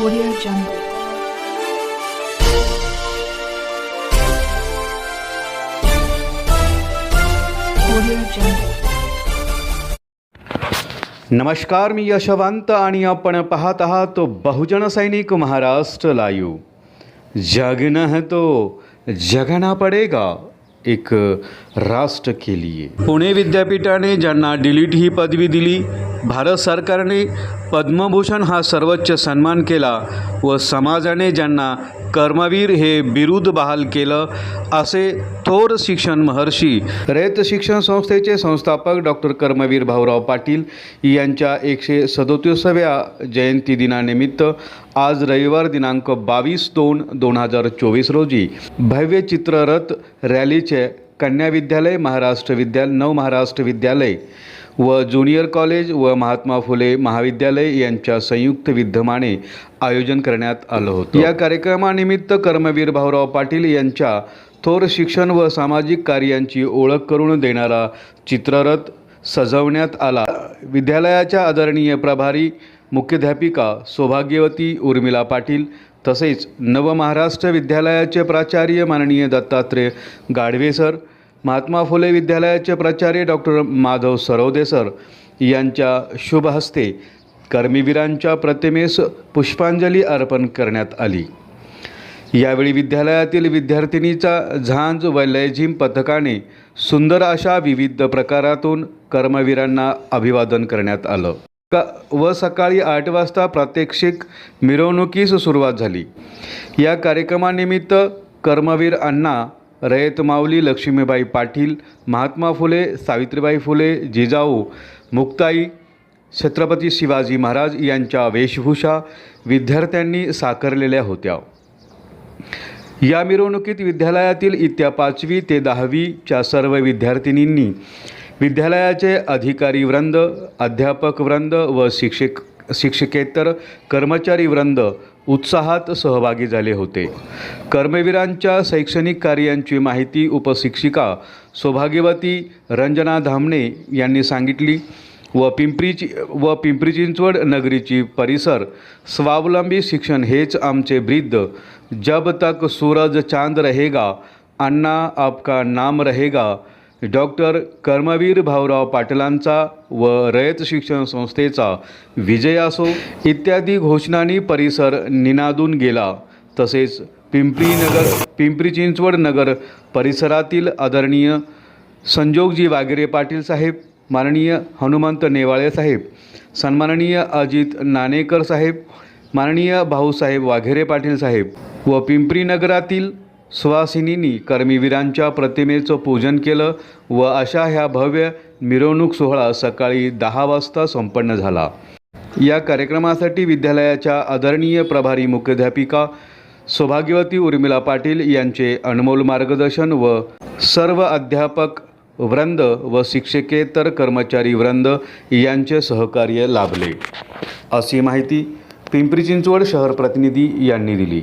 Audio Jungle. Audio Jungle. नमस्कार मी यशवंत आणि आपण पाहत आहात बहुजन सैनिक महाराष्ट्र लाईव्ह जगना है तो जगना पडेगा एक राष्ट्र के लिए पुणे विद्यापीठाने ज्यांना डिलीट ही पदवी दिली भारत सरकारने पद्मभूषण हा सर्वोच्च सन्मान केला व समाजाने ज्यांना कर्मवीर हे बिरुद बहाल केलं असे थोर शिक्षण महर्षी रयत शिक्षण संस्थेचे संस्थापक डॉक्टर कर्मवीर भाऊराव पाटील यांच्या एकशे सदोतीसाव्या जयंती दिनानिमित्त आज रविवार दिनांक बावीस दोन दोन हजार चोवीस रोजी भव्य चित्ररथ रॅलीचे कन्या विद्यालय महाराष्ट्र विद्यालय नव महाराष्ट्र विद्यालय व ज्युनियर कॉलेज व महात्मा फुले महाविद्यालय यांच्या संयुक्त विद्यमाने आयोजन करण्यात आलं होतं. या कार्यक्रमानिमित्त कर्मवीर भाऊराव पाटील यांच्या थोर शिक्षण व सामाजिक कार्यांची ओळख करून देणारा चित्ररथ सजवण्यात आला. विद्यालयाच्या आदरणीय प्रभारी मुख्याध्यापिका सौभाग्यवती उर्मिला पाटील तसेच नवमहाराष्ट्र विद्यालयाचे प्राचार्य माननीय दत्तात्रय गाढवे सर महात्मा फुले विद्यालयाचे प्राचार्य डॉक्टर माधव सरवदे सर यांच्या शुभ हस्ते कर्मवीरांच्या प्रतिमेस पुष्पांजली अर्पण करण्यात आली. यावेळी विद्यालयातील विद्यार्थिनीचा झांज व लयझिम पथकाने सुंदर अशा विविध प्रकारातून कर्मवीरांना अभिवादन करण्यात आलं. क व सकाळी आठ वाजता प्रात्यक्षिक मिरवणुकीस सुरुवात झाली. या कार्यक्रमानिमित्त कर्मवीर अण्णा रयत माऊली लक्ष्मीबाई पाटील महात्मा फुले सावित्रीबाई फुले जिजाऊ मुक्ताई छत्रपती शिवाजी महाराज यांच्या वेशभूषा विद्यार्थ्यांनी साकारलेल्या होत्या. या मिरवणुकीत विद्यालयातील इत्या पाचवी ते दहावीच्या सर्व विद्यार्थिनींनी विद्यालयाचे अधिकारी वृंद अध्यापक वृंद व शिक्षक शिक्षकेतर कर्मचारी वृंद उत्साहात सहभागी झाले होते. कर्मवीरांच्या शैक्षणिक कार्यांची माहिती उपशिक्षिका सौभाग्यवती रंजना धामणे यांनी सांगितली व पिंपरीची व पिंपरी चिंचवड नगरीची परिसर स्वावलंबी शिक्षण हेच आमचे ब्रिद्ध जब तक सूरज चांद रहेगा अण्णा आपका नाम रहेगा डॉक्टर कर्मवीर भाऊराव पाटलांचा व रयत शिक्षण संस्थेचा विजय असो इत्यादी घोषणांनी परिसर निनादून गेला. तसेच पिंपरी नगर पिंपरी चिंचवड नगर परिसरातील आदरणीय संजोगजी वागेरे पाटील साहेब माननीय हनुमंत नेवाळे साहेब सन्माननीय अजित नाणेकर साहेब माननीय भाऊसाहेब वाघेरे पाटील साहेब व पिंपरी नगरातील सुवासिनींनी कर्मीवीरांच्या प्रतिमेचं पूजन केलं व अशा ह्या भव्य मिरवणूक सोहळा सकाळी दहा वाजता संपन्न झाला. या कार्यक्रमासाठी विद्यालयाच्या आदरणीय प्रभारी मुख्याध्यापिका सौभाग्यवती उर्मिला पाटील यांचे अनमोल मार्गदर्शन व सर्व अध्यापक वृंद व शिक्षकेतर कर्मचारी वृंद यांचे सहकार्य लाभले. अशी माहिती पिंपरी चिंचवड शहर प्रतिनिधी यांनी दिली.